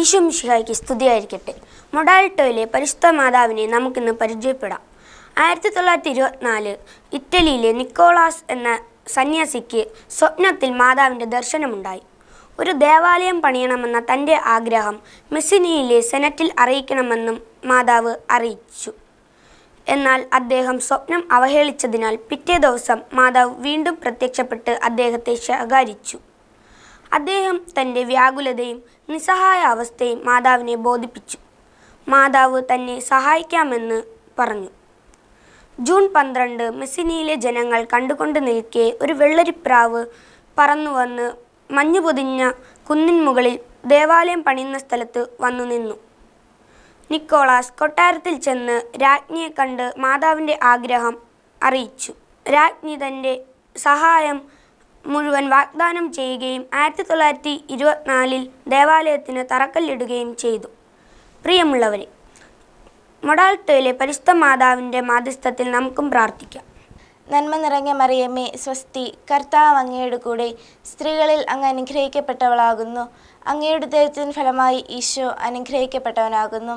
ഈശോ മിഷിഹായ്ക്ക് സ്തുതിയായിരിക്കട്ടെ. മൊഡാൾട്ടോയിലെ പരിശുദ്ധ മാതാവിനെ നമുക്കിന്ന് പരിചയപ്പെടാം. ആയിരത്തി തൊള്ളായിരത്തി ഇരുപത്തിനാല് ഇറ്റലിയിലെ നിക്കോളാസ് എന്ന സന്യാസിക്ക് സ്വപ്നത്തിൽ മാതാവിന്റെ ദർശനമുണ്ടായി. ഒരു ദേവാലയം പണിയണമെന്ന തന്റെ ആഗ്രഹം മെസ്സിനിയിലെ സെനറ്റിൽ അറിയിക്കണമെന്നും മാതാവ് അറിയിച്ചു. എന്നാൽ അദ്ദേഹം സ്വപ്നം അവഹേളിച്ചതിനാൽ പിറ്റേ ദിവസം മാതാവ് വീണ്ടും പ്രത്യക്ഷപ്പെട്ട് അദ്ദേഹത്തെ ശകാരിച്ചു. അദ്ദേഹം തന്റെ വ്യാകുലതയും നിസ്സഹായ അവസ്ഥയും മാതാവിനെ ബോധിപ്പിച്ചു. മാതാവ് തന്നെ സഹായിക്കാമെന്ന് പറഞ്ഞു. ജൂൺ പന്ത്രണ്ട് മെസ്സിനിയിലെ ജനങ്ങൾ കണ്ടുകൊണ്ട് നിൽക്കെ ഒരു വെള്ളരിപ്രാവ് പറന്നു വന്ന് മഞ്ഞു പൊതിഞ്ഞ കുന്നിൻ മുകളിൽ ദേവാലയം പണിയുന്ന സ്ഥലത്ത് വന്നു നിന്നു. നിക്കോളാസ് കൊട്ടാരത്തിൽ ചെന്ന് രാജ്ഞിയെ കണ്ട് മാതാവിന്റെ ആഗ്രഹം അറിയിച്ചു. രാജ്ഞി തന്റെ സഹായം മുഴുവൻ വാഗ്ദാനം ചെയ്യുകയും ആയിരത്തി തൊള്ളായിരത്തി ഇരുപത്തിനാലിൽ ദേവാലയത്തിന് തറക്കല്ലിടുകയും ചെയ്തു. പ്രിയമുള്ളവരെ മൊഡാൾട്ടോയിലെ പരിശുദ്ധ മാതാവിന്റെ മാധ്യസ്ഥത്തിൽ നമുക്കും പ്രാർത്ഥിക്കാം. നന്മ നിറഞ്ഞ മറിയമ്മേ സ്വസ്തി കർത്താവ് അങ്ങയുടെ കൂടെ സ്ത്രീകളിൽ അങ്ങ് അനുഗ്രഹിക്കപ്പെട്ടവളാകുന്നു. അങ്ങയുടെ ദൈവത്തിന് ഫലമായി ഈശോ അനുഗ്രഹിക്കപ്പെട്ടവനാകുന്നു.